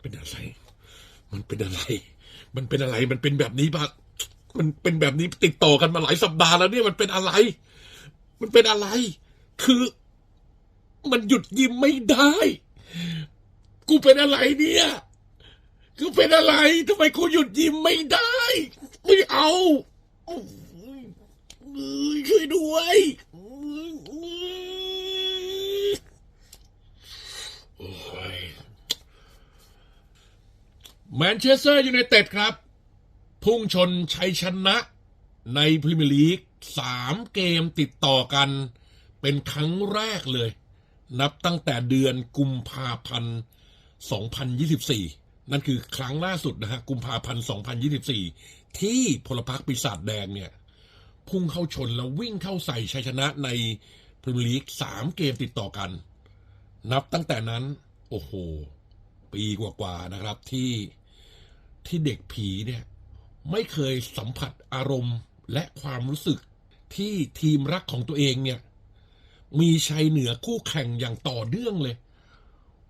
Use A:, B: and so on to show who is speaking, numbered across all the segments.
A: เป็นอะไร มันเป็นอะไร มันเป็นอะไร มันเป็นแบบนี้ปะมันเป็นแบบนี้ติดต่อกันมาหลายสัปดาห์แล้วเนี่ยมันเป็นอะไร มันเป็นอะไร คือ มันหยุดยิ้มไม่ได้ กูเป็นอะไรเนี่ยกูเป็นอะไรทำไมกูหยุดยิ้มไม่ได้ ไม่เอาโอ้ยเอ้ยช่วยด้วยโอ้ย แมนเชสเตอร์ยูไนเต็ดครับ พุ่งชนชัยชนะในพรีเมียร์ลีกสามเกมติดต่อกัน เป็นครั้งแรกเลย นับตั้งแต่เดือนกุมภาพันธ์ 2024 นั่นคือครั้งล่าสุดนะฮะ กุมภาพันธ์ 2024 ที่พลพรรคปีศาจแดงเนี่ย พุ่งเข้าชนแล้ววิ่งเข้าใส่ชัยชนะในพรีเมียร์ลีกสามเกมติดต่อกัน นับตั้งแต่นั้น โอ้โห ปีกว่าๆนะครับที่ ที่เด็กผีเนี่ยไม่เคยสัมผัสอารมณ์และความรู้สึกที่ทีมรักของตัวเองเนี่ยมีชัยเหนือคู่แข่งอย่างต่อเนื่องเลย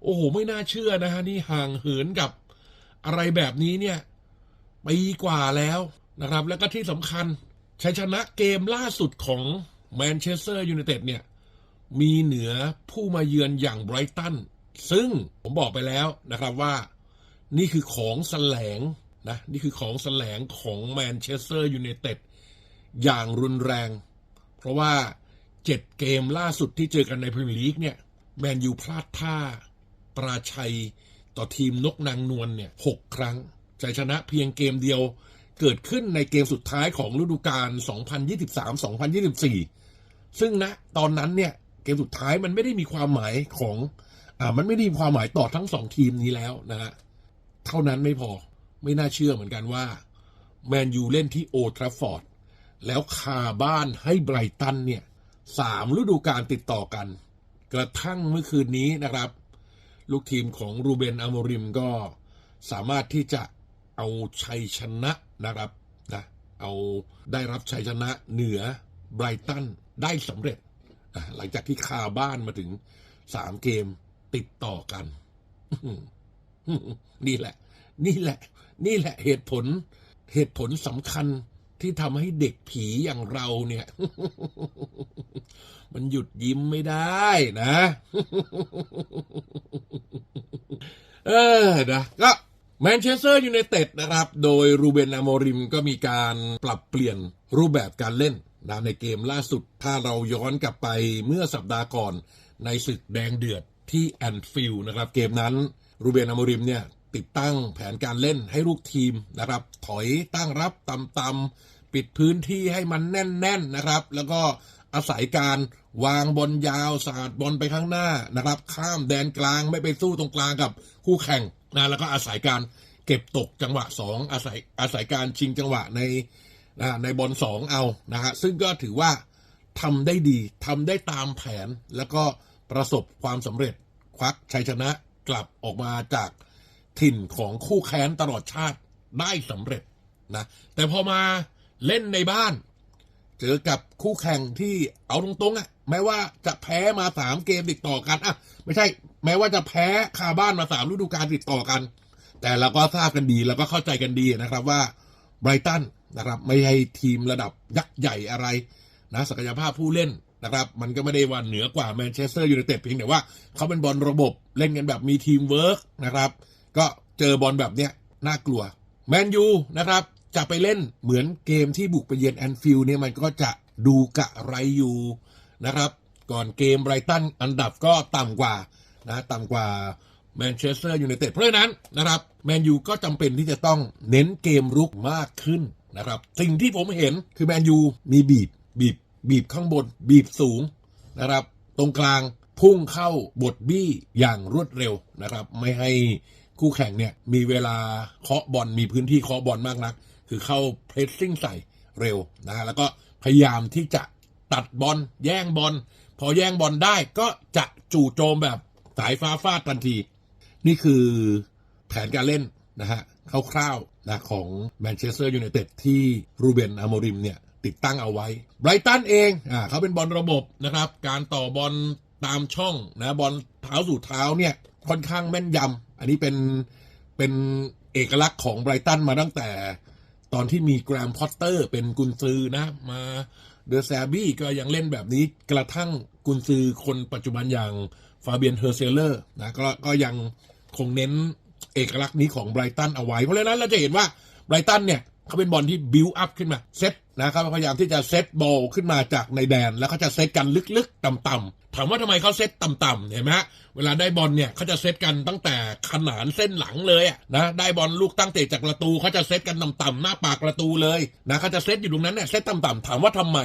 A: โอ้โห ไม่น่าเชื่อนะฮะ นี่ห่างเหินกับอะไรแบบนี้เนี่ยปีกว่าแล้วนะครับ แล้วก็ที่สำคัญชัยชนะเกมล่าสุดของแมนเชสเตอร์ยูไนเต็ดเนี่ย มีเหนือผู้มาเยือนอย่างไบรตัน ซึ่งผมบอกไปแล้วนะครับว่า นี่คือของแสลงนะนี่คือของแสลงของแมนเชสเตอร์ยูไนเต็ดอย่างรุนแรง เพราะว่าเจ็ดเกมล่าสุดที่เจอกันในพรีเมียร์ลีกเนี่ยแมนยูพลาดท่าปราชัยต่อทีมนกนางนวลเนี่ยหกครั้งชัยชนะเพียงเกมเดียวเกิดขึ้นในเกมสุดท้ายของฤดูกาล 2023-2024 ซึ่งนะตอนนั้นเนี่ยเกมสุดท้ายมันไม่ได้มีความหมายของอ่ามันไม่ได้มีความหมายต่อทั้งสองทีมนี้แล้วนะฮะ เท่านั้นไม่พอไม่น่าเชื่อเหมือนกันว่า แมนยูเล่นที่โอทราฟฟอร์ด แล้วคาบ้านให้ไบรตันเนี่ยสามฤดูกาลติดต่อกัน กระทั่งเมื่อคืนนี้นะครับ ลูกทีมของรูเบนอโมริมก็สามารถที่จะเอาชัยชนะนะครับนะเอาได้รับชัยชนะเหนือไบรตันได้สำเร็จ หลังจากที่คาบ้านมาถึงสามเกมติดต่อกัน นี่แหละ นี่แหละ นี่แหละเหตุผล เหตุผลสำคัญที่ทำให้เด็กผีอย่างเราเนี่ย มันหยุดยิ้มไม่ได้นะ เออนะก็แมนเชสเตอร์ยูไนเต็ดนะครับ โดยรูเบนอโมริมก็มีการปรับเปลี่ยนรูปแบบการเล่นนะในเกมล่าสุด ถ้าเราย้อนกลับไปเมื่อสัปดาห์ก่อนในศึกแดงเดือดที่แอนฟิลด์นะครับ เกมนั้น รูเบนอโมริมเนี่ยติดตั้งแผนการเล่นให้ลูกทีมนะครับ ถอยตั้งรับต่ำๆปิดพื้นที่ให้มันแน่นๆนะครับ แล้วก็อาศัยการวางบอลยาวสาดบอลไปข้างหน้านะครับ ข้ามแดนกลางไม่ไปสู้ตรงกลางกับคู่แข่งนะแล้วก็อาศัยการเก็บตกจังหวะสองอาศัยอาศัยการชิงจังหวะในนะในบอลสองเอานะฮะซึ่งก็ถือว่าทำได้ดีทำได้ตามแผนแล้วก็ประสบความสำเร็จควักชัยชนะ กลับออกมาจากถิ่นของคู่แค้นตลอดชาติได้สำเร็จนะแต่พอมาเล่นในบ้าน เจอกับคู่แข่งที่เอาตรงๆอะ่ะแม้ว่าจะแพ้มาสามเกมติดต่อกันอะไม่ใช่ แม้ว่าจะแพ้คาบ้านมาสามฤดูกาลติดต่อกัน แต่เราก็ทราบกันดีแล้วก็เข้าใจกันดีนะครับว่าไบรตันนะครับ ไม่ใช่ทีมระดับยักษ์ใหญ่อะไรนะศักยภาพผู้เล่น นะครับ มันก็ไม่ได้ว่าเหนือกว่าแมนเชสเตอร์ยูไนเต็ดเพียงแต่ว่าเขาเป็นบอลระบบเล่นกันแบบมีทีมเวิร์กนะครับ ก็เจอบอลแบบเนี้ยน่ากลัวแมนยูนะครับ จะไปเล่นเหมือนเกมที่บุกไปเยือนแอนฟิลด์เนี่ยมันก็จะดูกะไรอยู่นะครับ ก่อนเกมไบรตันอันดับก็ต่ำกว่านะต่ำกว่าแมนเชสเตอร์ยูไนเต็ดเพราะฉะนั้นนะครับแมนยูก็จำเป็นที่จะต้องเน้นเกมรุกมากขึ้นนะครับ สิ่งที่ผมเห็นคือแมนยูมีบีบบีบ บีบข้างบน บีบสูงนะครับ ตรงกลางพุ่งเข้าบทบี้อย่างรวดเร็วนะครับ ไม่ให้คู่แข่งเนี่ยมีเวลาเคาะบอลมีพื้นที่เคาะบอลมากนัก คือเข้าเพรสซิ่งใส่เร็วนะฮะแล้วก็พยายามที่จะตัดบอลแย่งบอลพอแย่งบอลได้ก็จะจู่โจมแบบสายฟ้าฟาดทันที นี่คือแผนการเล่นนะฮะคร่าวๆนะของแมนเชสเตอร์ยูไนเต็ดที่รูเบนอโมริมเนี่ย ติดตั้งเอาไว้ไบรตันเองอ่าเขาเป็นบอลระบบนะครับ การต่อบอลตามช่องนะบอลเท้าสู่เท้าเนี่ยค่อนข้างแม่นยำอันนี้เป็นเป็นเอกลักษณ์ของไบรตันมาตั้งแต่ตอนที่มีแกรมพอตเตอร์เป็นกุนซือนะ มาเดอแซบี้ก็ยังเล่นแบบนี้กระทั่งกุนซือคนปัจจุบันอย่างฟาเบียนเฮอร์เซเลอร์นะก็ก็ยังคงเน้นเอกลักษณ์นี้ของไบรตันเอาไว้ เพราะฉะนั้นเราจะเห็นว่าไบรตันเนี่ยเขาเป็นบอลที่บิวอัพขึ้นมาเซต นะครับพยายามที่จะเซตบอลขึ้นมาจากในแดน แล้วเขาจะเซตกันลึกๆต่ำๆถามว่าทำไมเขาเซตต่ำๆเห็นไหมฮะเวลาได้บอลเนี่ยเขาจะเซตกันตั้งแต่ขนานเส้นหลังเลยนะได้บอลลูกตั้งเตะจากประตูเขาจะเซตกันต่ำๆหน้าปากประตูเลยนะเขาจะเซตอยู่ตรงนั้นเนี่ยเซตต่ำๆถามว่าทำไม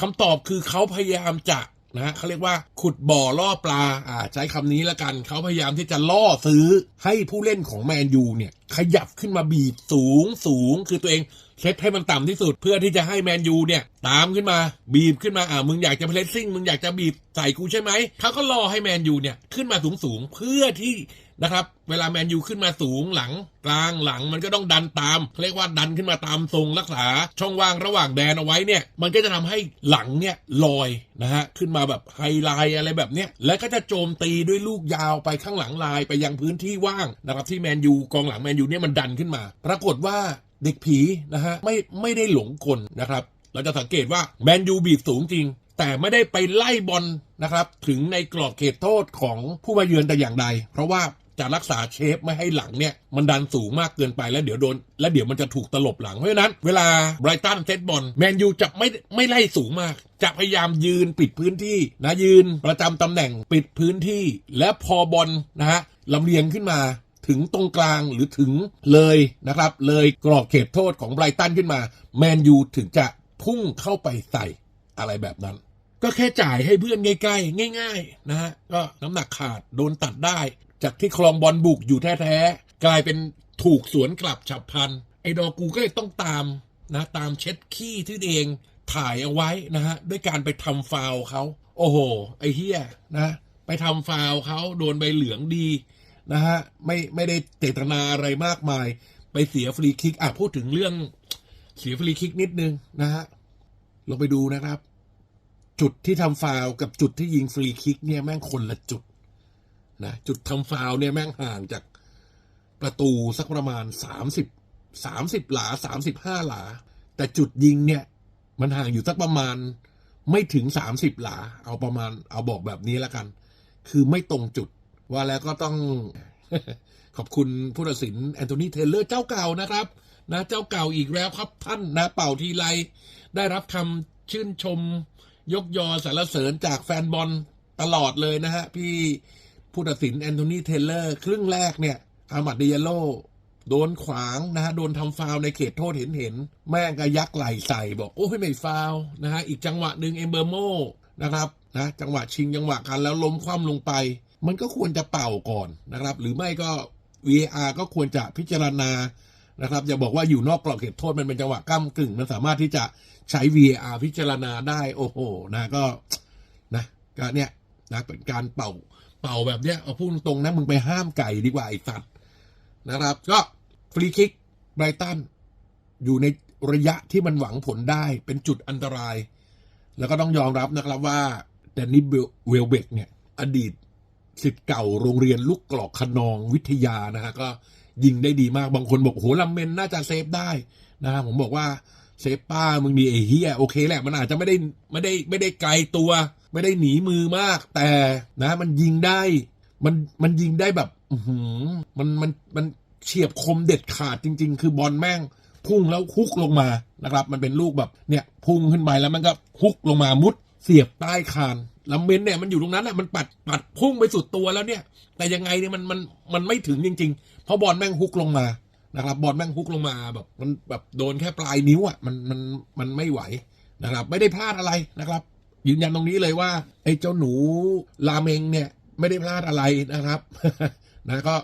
A: คำตอบคือเขาพยายามจะ นะเขาเรียกว่าขุดบ่อล่อปลาอ่าใช้คำนี้แล้วกัน เขาพยายามที่จะล่อซื้อให้ผู้เล่นของแมนยูเนี่ย ขยับขึ้นมาบีบสูงสูงคือตัวเองเซตให้มันต่ำที่สุดเพื่อที่จะให้แมนยูเนี่ย ตามขึ้นมาบีบขึ้นมาอ่ามึงอยากจะเพลสซิ่งมึงอยากจะบีบใส่กูใช่ไหมเขาก็ล่อให้แมนยูเนี่ยขึ้นมาสูงสูงเพื่อที่ นะครับ เวลาแมนยูขึ้นมาสูงหลังกลางหลังมันก็ต้องดันตามเขาเรียกว่าดันขึ้นมาตามทรงรักษาช่องว่างระหว่างแดนเอาไว้เนี่ย มันก็จะทำให้หลังเนี่ยลอยนะฮะขึ้นมาแบบไฮไลท์อะไรแบบเนี้ยแล้วก็จะโจมตีด้วยลูกยาวไปข้างหลังลายไปยังพื้นที่ว่างนะครับที่แมนยูกองหลังแมนยูเนี่ยมันดันขึ้นมา ปรากฏว่าเด็กผีนะฮะไม่ไม่ได้หลงกลนะครับ เราจะสังเกตว่าแมนยูบีบสูงจริง แต่ไม่ได้ไปไล่บอลนะครับ ถึงในกรอบเขตโทษของผู้มาเยือนแต่อย่างใด เพราะว่า จะรักษาเชฟไม่ให้หลังเนี่ยมันดันสูงมากเกินไปแล้วเดี๋ยวโดน แล้วเดี๋ยวมันจะถูกตลบหลังเพราะฉะนั้นเวลาไบรตันเซตบอลแมนยูจะไม่ไม่ไล่สูงมาก จะพยายามยืนปิดพื้นที่นะยืนประจำตำแหน่งปิดพื้นที่ และพอบอลนะฮะลำเลียงขึ้นมาถึงตรงกลางหรือถึงเลยนะครับ เลยกรอบเขตโทษของไบรตันขึ้นมา แมนยูถึงจะพุ่งเข้าไปใส่อะไรแบบนั้น ก็แค่จ่ายให้เพื่อนใกล้ๆง่าย ๆ นะฮะก็น้ำหนักขาดโดนตัดได้ จากที่คลองบอลบุกอยู่แท้ๆกลายเป็นถูกสวนกลับฉับพลัน ไอ้ดอกูก็เลยต้องตามนะตามเช็ดขี้ที่เองถ่ายเอาไว้นะฮะด้วยการไปทำฟาวเขาโอ้โห ไอ้เฮียนะไปทำฟาวเขาโดนใบเหลืองดีนะฮะไม่ไม่ได้เจตนาอะไรมากมาย ไปเสียฟรีคิกอะพูดถึงเรื่องเสียฟรีคิกนิดนึงนะฮะลงไปดูนะครับ จุดที่ทำฟาวกับจุดที่ยิงฟรีคิกเนี่ยแม่งคนละจุด นะจุดทำฟาวเนี่ยแม่งห่างจากประตูสักประมาณสามสิบสามสิบหลาสามสิบห้าหลา แต่จุดยิงเนี่ย มันห่างอยู่สักประมาณไม่ถึงสามสิบหลา เอาประมาณเอาบอกแบบนี้แล้วกัน คือไม่ตรงจุดว่าแล้วก็ต้องขอบคุณผู้ตัดสินแอนโทนีเทเลอร์เจ้าเก่านะครับนะเจ้าเก่าอีกแล้วครับท่านนะเป่าทีไร ได้รับคำชื่นชมยกยอสรรเสริญจากแฟนบอลตลอดเลยนะฮะ พี่ ผู้ตัดสินแอนโทนีเทเลอร์ ครึ่งแรกเนี่ยอามัดเดียโลโดนขวางนะฮะโดนทำฟาวในเขตโทษเห็นเห็น แม่งก็ยักไหลใส่บอก โอ้ยไม่ฟาวนะฮะอีกจังหวะหนึ่งเอมเบอร์โมนะครับนะจังหวะชิงจังหวะกันแล้วล้มคว่ำลงไป มันก็ควรจะเป่าก่อนนะครับ หรือไม่ก็ VAR ก็ควรจะพิจารณานะครับอย่าบอกว่าอยู่นอกกรอบเขตโทษมันเป็นจังหวะก้ากึ่ง มันสามารถที่จะใช้ VAR พิจารณาได้โอ้โหนะก็นะก็เนี่ยนะเป็นการเป่า เป่าแบบเนี้ยเอาพูดตรงๆนะมึงไปห้ามไก่ดีกว่าไอ้สัตว์นะครับ ก็ฟรีคิกไบรตันอยู่ในระยะที่มันหวังผลได้เป็นจุดอันตราย แล้วก็ต้องยอมรับนะครับว่าแดนนี่เวลเบกเนี่ย อดีตสิทธิ์เก่าโรงเรียนลูกกรอกขนองวิทยานะฮะก็ยิงได้ดีมากบางคนบอกโหลำเมนน่าจะเซฟได้นะฮะผมบอกว่าเซฟป้ามึงมีไอ้เฮียโอเคแหละ มันอาจจะไม่ได้ไม่ได้ไม่ได้ไกลตัว ไม่ได้หนีมือมาก แต่นะ มันยิงได้ มันมันยิงได้แบบอือหือมันมันมันเฉียบคมเด็ดขาดจริง ๆ คือบอลแม่งพุ่งแล้วฮุกลงมานะครับ มันเป็นลูกแบบเนี่ยพุ่งขึ้นไปแล้วมันก็ฮุกลงมามุด เสียบใต้คานล้วเมนเนี่ยมันอยู่ตรงนั้นแหละมันปัดปัดพุ่งไปสุดตัวแล้วเนี่ย แต่ยังไงเนี่ยมันมันมันไม่ถึงจริง ๆ เพราะบอลแม่งฮุกลงมานะครับบอลแม่งฮุกลงมาแบบมันแบบโดนแค่ปลายนิ้วอะมันมันมันไม่ไหวนะครับ ไม่ได้พลาดอะไรนะครับ ยืนยันตรงนี้เลยว่า ไอ้เจ้าหนูลาเมงเนี่ยไม่ได้พลาดอะไรนะครับนะก็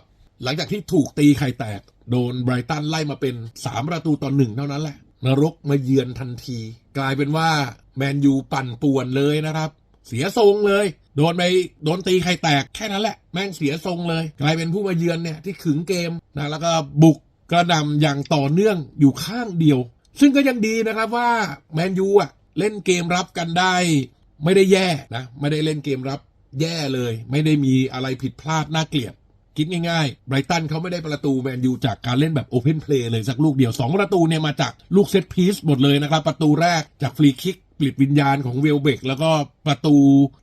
A: หลังจากที่ถูกตีไข่แตก โดนไบรตันไล่มาเป็นสามประตูต่อหนึ่งเท่านั้นแหละ นรกมาเยือนทันที กลายเป็นว่า แมนยูปั่นป่วนเลยนะครับ เสียทรงเลย โดนไปโดนตีไข่แตกแค่นั้นแหละ แม่งเสียทรงเลย กลายเป็นผู้มาเยือนเนี่ยที่ขึงเกมนะแล้วก็บุกกระนำอย่างต่อเนื่องอยู่ข้างเดียว ซึ่งก็ยังดีนะครับว่าแมนยูอะ เล่นเกมรับกันได้ ไม่ได้แย่นะไม่ได้เล่นเกมรับแย่เลย ไม่ได้มีอะไรผิดพลาดน่าเกลียดคิดง่ายๆไบรตันเขาไม่ได้ประตูแมนยูจากการเล่นแบบโอเพนเพลย์เลยสักลูกเดียว 2 ประตูเนี่ยมาจากลูกเซตพีซหมดเลยนะครับ ประตูแรกจากฟรีคิกปลิดวิญญาณของเวลเบกแล้วก็ประตู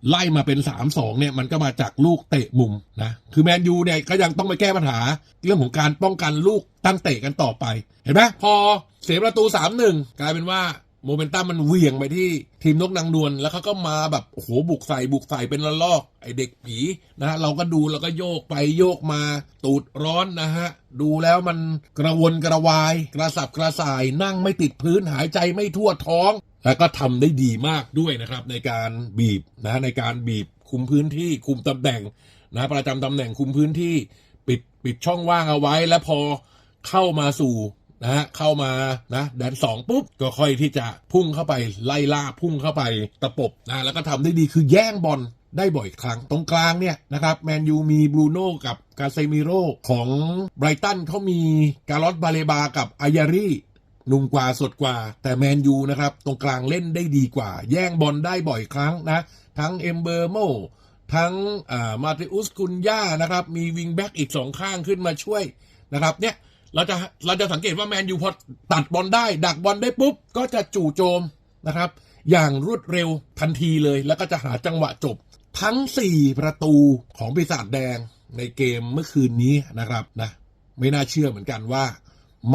A: ไล่มาเป็น 3-2 เนี่ย มันก็มาจากลูกเตะมุมนะ คือแมนยูเนี่ยก็ยังต้องไปแก้ปัญหา เรื่องของการป้องกันลูกตั้งเตะกันต่อไป เห็นไหมพอเสียประตู 3-1 กลายเป็นว่า โมเมนตัมมันเหวี่ยงไปที่ทีมนกนางนวลแล้วเขาก็มาแบบโอ้โหบุกใส่บุกใส่เป็นระลอก ไอเด็กผีนะฮะเราก็ดูแล้วก็โยกไปโยกมา ตูดร้อนนะฮะ ดูแล้วมันกระวนกระวาย กระสับกระส่ายนั่งไม่ติดพื้นหายใจไม่ทั่วท้อง แล้วก็ทำได้ดีมากด้วยนะครับ ในการบีบนะในการบีบคุมพื้นที่คุมตำแหน่งนะประจำตำแหน่งคุมพื้นที่ ปิดปิดช่องว่างเอาไว้ แล้วพอเข้ามาสู่ นะฮะเข้ามานะแดนสองปุ๊บก็ค่อยที่จะพุ่งเข้าไปไล่ล่าพุ่งเข้าไปตะปบนะแล้วก็ทำได้ดีคือแย่งบอลได้บ่อยครั้ง ตรงกลางเนี่ยนะครับแมนยูมีบรูโน่กับกาเซมิโร่ของไบรตันเขามีกาลอสบาเลบากับอายารีหนุ่มกว่าสดกว่า แต่แมนยูนะครับ ตรงกลางเล่นได้ดีกว่า แย่งบอลได้บ่อยครั้งนะ ทั้งเอมเบอร์โมทั้งมาติอุสกุนย่านะครับ มีวิงแบ็กอีกสองข้างขึ้นมาช่วยนะครับเนี่ย เราจะเราจะสังเกตว่าแมนยูพอตัดบอลได้ ดักบอลได้ปุ๊บ ก็จะจู่โจมนะครับ อย่างรวดเร็วทันทีเลย แล้วก็จะหาจังหวะจบ ทั้ง 4 ประตูของปีศาจแดงในเกมเมื่อคืนนี้นะครับนะไม่น่าเชื่อเหมือนกันว่า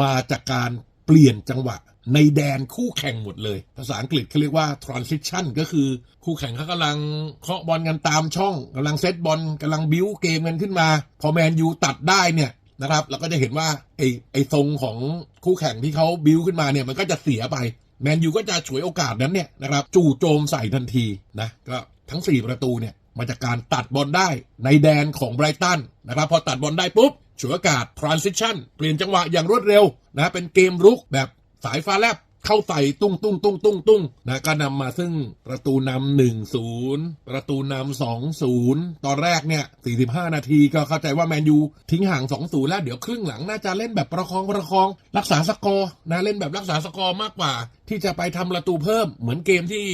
A: มาจากการเปลี่ยนจังหวะ ในแดนคู่แข่งหมดเลย ภาษาอังกฤษเขาเรียกว่า transition ก็คือคู่แข่งเขากำลังเคาะบอลกันตามช่องกำลังเซตบอลกำลังบิ้วเกมกันขึ้นมา พอแมนยูตัดได้เนี่ย นะครับเราก็จะเห็นว่าไอ้ไอ้ทรงของคู่แข่งที่เขาบิวขึ้นมาเนี่ยมันก็จะเสียไปแมนยูก็จะฉวยโอกาสนั้นเนี่ยนะครับจู่โจมใส่ทันทีนะก็ทั้ง 4 ประตูเนี่ยมาจากการตัดบอลได้ในแดนของไบรตันนะครับพอตัดบอลได้ปุ๊บฉวยโอกาส transition เปลี่ยนจังหวะอย่างรวดเร็วนะเป็นเกมรุกแบบสายฟ้าแลบ เข้าใส่ตุ้งตุ้งตุ้งตุ้งตุ้งนะก็นำมาซึ่งประตูนำหนึ่งศูนย์ประตูนำสองศูนย์ตอนแรกเนี่ยสี่สิบห้านาทีก็เข้าใจว่าแมนยูทิ้งห่างสองศูนย์แล้วเดี๋ยวครึ่งหลังน่าจะเล่นแบบประคองประคอง รักษาสกอร์นะเล่นแบบรักษาสกอร์มากกว่า ที่จะไปทำประตูเพิ่มเหมือนเกมที่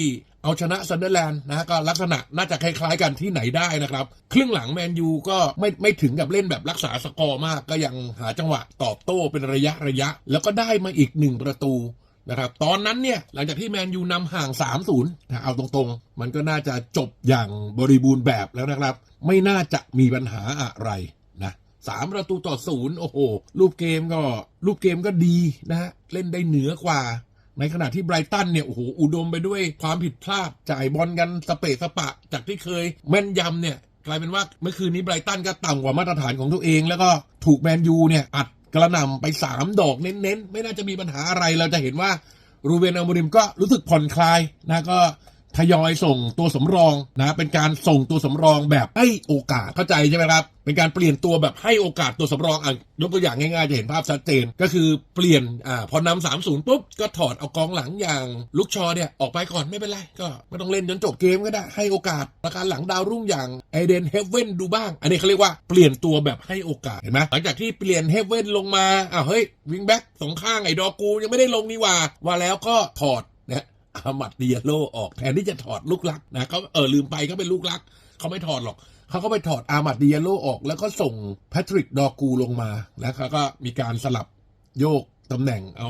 A: เอาชนะซันเดอร์แลนด์นะก็ลักษณะน่าจะคล้ายๆกันที่ไหนได้นะครับ ครึ่งหลังแมนยูก็ไม่ไม่ถึงกับเล่นแบบรักษาสกอร์มากก็ยังหาจังหวะตอบโต้เป็นระยะระยะ แล้วก็ได้มาอีกหนึ่งประตู นะครับตอนนั้นเนี่ยหลังจากที่แมนยูนำห่าง 3-0นะเอาตรงๆ มันก็น่าจะจบอย่างบริบูรณ์แบบแล้วนะครับ ไม่น่าจะมีปัญหาอะไรนะสามประตูต่อศูนย์โอ้โหรูปเกมก็รูปเกมก็ดีนะฮะเล่นได้เหนือกว่า ในขณะที่ไบรตันเนี่ยโอ้โหอุดมไปด้วยความผิดพลาดจ่ายบอลกันสเปะสปะ จากที่เคยแม่นยำเนี่ยกลายเป็นว่าเมื่อคืนนี้ไบรตันก็ต่ำกว่ามาตรฐานของตัวเอง แล้วก็ถูกแมนยูเนี่ยอัด กระหน่ำไป3ดอกเน้นๆ ไม่น่าจะมีปัญหาอะไร เราจะเห็นว่ารูเบนอัมบริมก็รู้สึกผ่อนคลายนะก็ ทยอยส่งตัวสำรองนะเป็นการส่งตัวสำรองแบบให้โอกาสเข้าใจใช่ไหมครับเป็นการเปลี่ยนตัวแบบให้โอกาสตัวสำรองอะยกตัวอย่างง่ายๆจะเห็นภาพชัดเจนก็คือเปลี่ยนอ่าพอนำสามศูนย์ปุ๊บก็ถอดเอากองหลังอย่างลูกชอเนี่ยออกไปก่อนไม่เป็นไรก็ไม่ต้องเล่นจนจบเกมก็ได้ให้โอกาสประการหลังดาวรุ่งอย่างไอเดนเฮเว่นดูบ้าง อันนี้เขาเรียกว่าเปลี่ยนตัวแบบให้โอกาสเห็นไหมหลังจากที่เปลี่ยนเฮเว่นลงมาอ้าเฮ้ยวิงแบ็กสองข้างไอ้ดอกูยังไม่ได้ลงนี่ว่าว่าแล้วก็ถอด อามัดดิยาโลออกแทนที่จะถอดลูกลักนะเขาเออลืมไปเขาเป็นลูกลักเขาไม่ถอดหรอกเขาก็ไปถอดอามัดดิยาโลออก แล้วก็ส่งแพทริกดอกูลงมาแล้วเขาก็มีการสลับโยกตำแหน่งเอา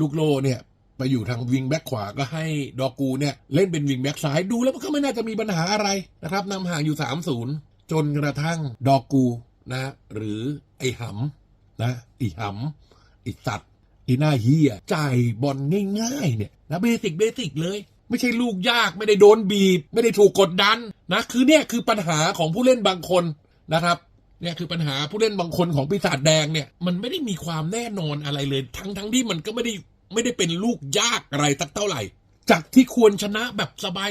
A: ลูกโลเนี่ยไปอยู่ทางวิงแบ็กขวาก็ให้ดอกูเนี่ยเล่นเป็นวิงแบ็กซ้ายดูแล้วมันก็ไม่น่าจะมีปัญหาอะไรนะครับนำห่างอยู่3-0จนกระทั่งดอกูนะ หรือไอ้หำนะไอีหำไอสัตว์ ไอ้หน้าเฮียจ่ายบอลง่ายๆเนี่ยนะเบสิกเบสิกเลย ไม่ใช่ลูกยากไม่ได้โดนบีบ ไม่ได้ถูกกดดันนะคือเนี่ยคือปัญหาของผู้เล่นบางคนนะครับเนี่ยคือปัญหาผู้เล่นบางคนของปีศาจแดงเนี่ยมันไม่ได้มีความแน่นอนอะไรเลย ทั้งทั้งที่มันก็ไม่ได้ไม่ได้เป็นลูกยากอะไรสักเท่าไหร่ จากที่ควรชนะแบบ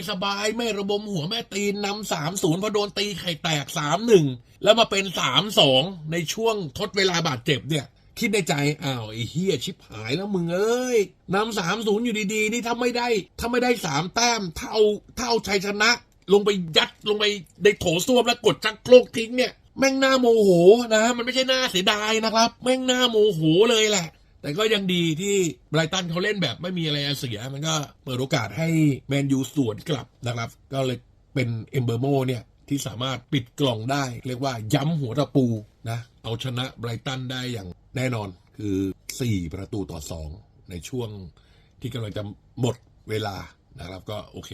A: สบายๆไม่ระบมหัวแม่ตีนนำสามศูนย์พอโดนตีไข่แตกสามหนึ่งแล้วมาเป็นสามสองในช่วงทดเวลาบาดเจ็บเนี่ย คิดในใจอ้าวไอ้เฮียชิบหายแล้วมึงเอ้ยนำสามศูนย์อยู่ดีๆ นี่ถ้าไม่ได้ถ้าไม่ได้สามแต้มเท่าเท่าชัยชนะ ลงไปยัดลงไปในโถส้วมแล้วกดจักโครกทิ้งเนี่ยแม่งหน่าโมโหนะมันไม่ใช่หน่าเสียดายนะครับ แม่งหน่าโมโหเลยแหละ แต่ก็ยังดีที่ไบรตันเขาเล่นแบบไม่มีอะไรเสีย มันก็เปิดโอกาสให้แมนยูสวนกลับนะครับ ก็เลยเป็นเอมเบอร์โมเนี่ยที่สามารถปิดกล่องได้ เรียกว่าย้ำหัวตะปูนะ เอาชนะไบรตันได้อย่าง แน่นอนคือ 4 ประตูต่อ 2 ในช่วงที่กำลังจะหมดเวลานะครับก็โอเค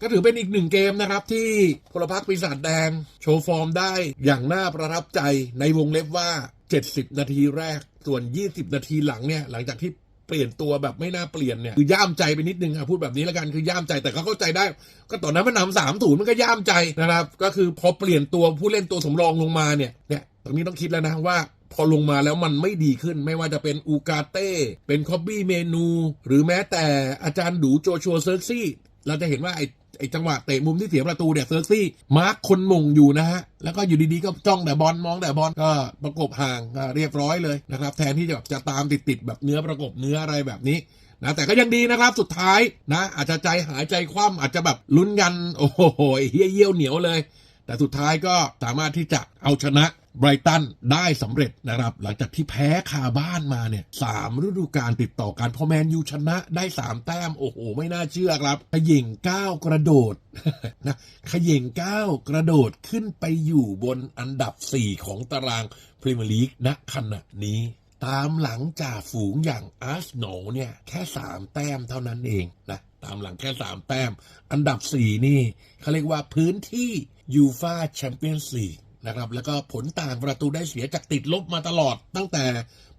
A: ก็ถือเป็นอีกหนึ่งเกมนะครับ ที่พลพรรคปีศาจแดง โชว์ฟอร์มได้อย่างน่าประทับใจในวงเล็บว่า 70 นาทีแรกส่วน 20 นาทีหลังเนี่ยหลังจากที่เปลี่ยนตัวแบบไม่น่าเปลี่ยนเนี่ยคือย่ามใจไปนิดนึงอะพูดแบบนี้แล้วกันคือย่ามใจแต่ก็เข้าใจได้ ก็ตอนนั้นมันนำสามถูนมันก็ย่ามใจนะครับ ก็คือพอเปลี่ยนตัวผู้เล่นตัวสำรองลงมาเนี่ยเนี่ยตรงนี้ต้องคิดแล้วนะว่า พอลงมาแล้วมันไม่ดีขึ้น ไม่ว่าจะเป็นอูกาเต้ เป็นคอบบี้เมนู หรือแม้แต่อาจารย์ดูโจชัวเซิร์ซี่ เราจะเห็นว่าไอ้ไอ้จังหวะเตะมุมที่เสียประตูเนี่ยเซิร์ซี่มาร์คคนมงอยู่นะฮะ แล้วก็อยู่ดีๆ ก็จ้องแต่บอลมองแต่บอลก็ประกบห่างเรียบร้อยเลยนะครับแทนที่จะแบบจะตามติดๆแบบเนื้อประกบเนื้ออะไรแบบนี้นะแต่ก็ยังดีนะครับสุดท้ายนะ อาจจะใจหายใจคว่ำอาจจะแบบลุ้นกัน โอ้โหเฮี้ยเยี่ยวเหนียวเลย แต่สุดท้ายก็สามารถที่จะเอาชนะ ไบรตันได้สำเร็จนะครับ หลังจากที่แพ้คาบ้านมาเนี่ยสามฤดูกาลติดต่อกันพอแมนยูชนะได้สามแต้ม โอ้โห ไม่น่าเชื่อครับ ขย่งก้าวกระโดดนะขย่งก้าวกระโดดขึ้นไปอยู่บนอันดับ 4 ของตารางพรีเมียร์ลีกณขณะนี้ตามหลังจ่าฝูงอย่างอาร์เซนอลเนี่ยแค่ 3 แต้มเท่านั้นเองนะตามหลังแค่ 3 แต้ม อันดับ 4 นี่เขาเรียกว่าพื้นที่ยูฟาแชมเปี้ยนส์ลีก นะครับ แล้วก็ผลต่างประตูได้เสียจากติดลบมาตลอด ตั้งแต่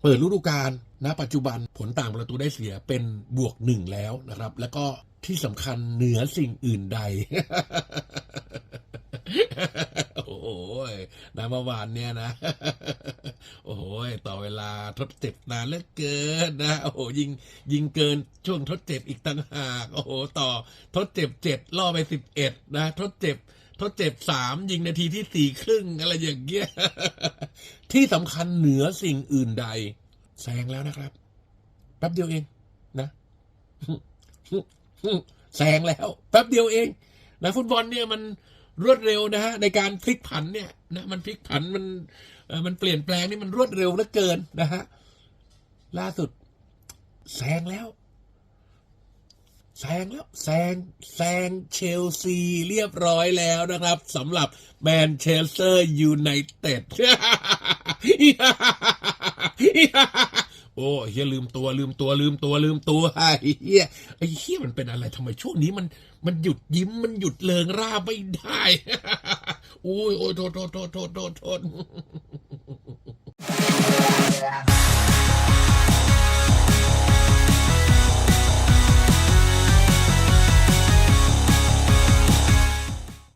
A: เปิดฤดูกาลณปัจจุบันผลต่างประตูได้เสียเป็นบวกหนึ่งแล้วนะครับ แล้วก็ที่สำคัญเหนือสิ่งอื่นใด โอ้โหนะเมื่อวานเนี่ยนะ โอ้โหต่อเวลาทดเจ็บนานเหลือเกินนะ โอ้โหยิงยิงเกินช่วงทดเจ็บอีกต่างหาก โอ้โห ต่อทดเจ็บเจ็ดล่อไปสิบเอ็ดนะ ทดเจ็บ ทดเจ็บสามยิงนาทีที่สี่ครึ่งอะไรอย่างเงี้ยที่สำคัญเหนือสิ่งอื่นใดแซงแล้วนะครับแป๊บเดียวเองนะแซงแล้วแป๊บเดียวเองนะฟุตบอลเนี่ยมันรวดเร็วนะฮะในการพลิกผันเนี่ยนะมันพลิกผันมันเอ่อมันเปลี่ยนแปลงนี่มันรวดเร็วเหลือเกินนะฮะล่าสุดแซงแล้ว แซงแล้วแซงแซงเชลซีเรียบร้อยแล้วนะครับสำหรับแมนเชสเตอร์ยูไนเต็ดโอ้เฮียลืมตัวลืมตัวลืมตัวลืมตัวไอ้เฮียไอ้เฮียมันเป็นอะไรทำไมช่วงนี้มันมันหยุดยิ้มมันหยุดเลิงร่าไม่ได้โอ้ยโอ้ยโทษโทษโทษโทษโทษโทษ